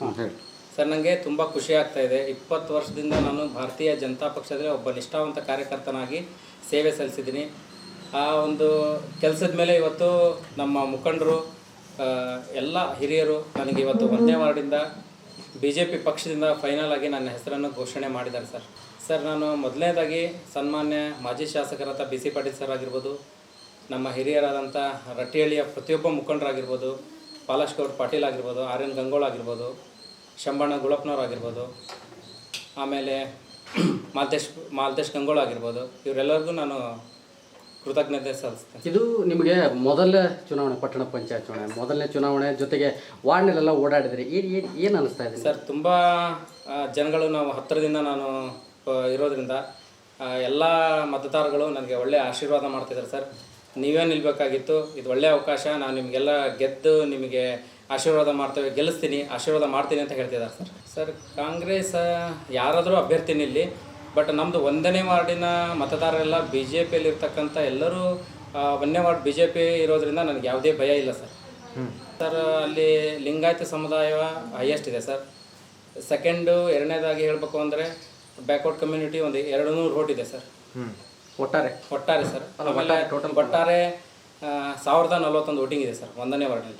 ಹಾಂ ಹೇಳಿ. ಸರ್ ನನಗೆ ತುಂಬ ಖುಷಿ ಆಗ್ತಾ ಇದೆ. ಇಪ್ಪತ್ತು ವರ್ಷದಿಂದ ನಾನು ಭಾರತೀಯ ಜನತಾ ಪಕ್ಷದಲ್ಲಿ ಒಬ್ಬ ನಿಷ್ಠಾವಂತ ಕಾರ್ಯಕರ್ತನಾಗಿ ಸೇವೆ ಸಲ್ಲಿಸಿದ್ದೀನಿ. ಆ ಒಂದು ಕೆಲಸದ ಮೇಲೆ ಇವತ್ತು ನಮ್ಮ ಮುಖಂಡರು ಎಲ್ಲ ಹಿರಿಯರು ನನಗೆ ಇವತ್ತು ಒಂದನೇ ವಾರ್ಡಿಂದ ಬಿ ಜೆ ಪಿ ಪಕ್ಷದಿಂದ ಫೈನಲ್ ಆಗಿ ನನ್ನ ಹೆಸರನ್ನು ಘೋಷಣೆ ಮಾಡಿದ್ದಾರೆ ಸರ್. ಸರ್ ನಾನು ಮೊದಲನೇದಾಗಿ ಸನ್ಮಾನ್ಯ ಮಾಜಿ ಶಾಸಕರಾದ ಬಿ ಸಿ ಪಾಟೀಲ್ ಸರ್ ಆಗಿರ್ಬೋದು ನಮ್ಮ ಹಿರಿಯರಾದಂಥ ರಟ್ಟಿಹಳ್ಳಿಯ ಪ್ರತಿಯೊಬ್ಬ ಮುಖಂಡರಾಗಿರ್ಬೋದು ಪಾಲಾಶ್ ಗೌಡ್ ಪಾಟೀಲ್ ಆಗಿರ್ಬೋದು ಆರ್ ಎನ್ ಗಂಗೋಳ್ ಆಗಿರ್ಬೋದು ಶಂಬಣ್ಣ ಗುಳಪ್ಪನವ್ರು ಆಗಿರ್ಬೋದು ಆಮೇಲೆ ಮಾಲ್ತೇಶ್ ಮಾಲ್ತೇಶ್ ಗಂಗೋಳ್ ಆಗಿರ್ಬೋದು ಇವರೆಲ್ಲರಿಗೂ ನಾನು ಕೃತಜ್ಞತೆ ಸಲ್ಲಿಸ್ತೇನೆ. ಇದು ನಿಮಗೆ ಮೊದಲ ಚುನಾವಣೆ ಪಟ್ಟಣ ಪಂಚಾಯತ್ ಚುನಾವಣೆ ಮೊದಲನೇ ಚುನಾವಣೆ ಜೊತೆಗೆ ವಾರ್ಡ್ನಲ್ಲೆಲ್ಲ ಓಡಾಡಿದ್ರಿ ಏನು ಏನು ಏನು ಅನಿಸ್ತಾ ಇದೆ ಸರ್ ತುಂಬ ಜನಗಳು ನಾವು ಹತ್ತಿರದಿಂದ ನಾನು ಇರೋದರಿಂದ ಇರೋದ್ರಿಂದ ಎಲ್ಲ ಮತದಾರಗಳು ನನಗೆ ಒಳ್ಳೆಯ ಆಶೀರ್ವಾದ ಮಾಡ್ತಿದ್ದಾರೆ ಸರ್. ನೀವೇ ನಿಲ್ಬೇಕಾಗಿತ್ತು. ಇದು ಒಳ್ಳೆಯ ಅವಕಾಶ. ನಾನು ನಿಮಗೆಲ್ಲ ಗೆದ್ದು ನಿಮಗೆ ಆಶೀರ್ವಾದ ಮಾಡ್ತೇವೆ. ಗೆಲ್ಲಿಸ್ತೀನಿ ಆಶೀರ್ವಾದ ಮಾಡ್ತೀನಿ ಅಂತ ಹೇಳ್ತಿದ್ದಾರೆ ಸರ್. ಸರ್ ಕಾಂಗ್ರೆಸ್ ಯಾರಾದರೂ ಅಭ್ಯರ್ಥಿ ನಿಲ್ಲಿ ಬಟ್ ನಮ್ಮದು ಒಂದನೇ ವಾರ್ಡಿನ ಮತದಾರರೆಲ್ಲ ಬಿ ಜೆ ಪಿಯಲ್ಲಿರ್ತಕ್ಕಂಥ ಎಲ್ಲರೂ ಒಂದನೇ ವಾರ್ಡ್ ಬಿ ಜೆ ಪಿ ಇರೋದ್ರಿಂದ ನನಗೆ ಯಾವುದೇ ಭಯ ಇಲ್ಲ ಸರ್. ಸರ್ ಅಲ್ಲಿ ಲಿಂಗಾಯತ ಸಮುದಾಯ ಹೈಯೆಸ್ಟ್ ಇದೆ ಸರ್. ಸೆಕೆಂಡು ಎರಡನೇದಾಗಿ ಹೇಳಬೇಕು ಅಂದರೆ ಬ್ಯಾಕ್ವರ್ಡ್ ಕಮ್ಯುನಿಟಿ ಒಂದು ಎರಡು ನೂರು ರೋಡ್ ಇದೆ ಸರ್. ಹ್ಞೂ ಒಟ್ಟಾರೆ? ಒಟ್ಟಾರೆ ಸರ್. ಟೋಟಲ್ ಒಟ್ಟಾರೆ ಸಾವಿರದ ನಲವತ್ತೊಂದು ವೋಟಿಂಗ್ ಇದೆ ಸರ್ ಒಂದನೇ ವಾರ್ಡಲ್ಲಿ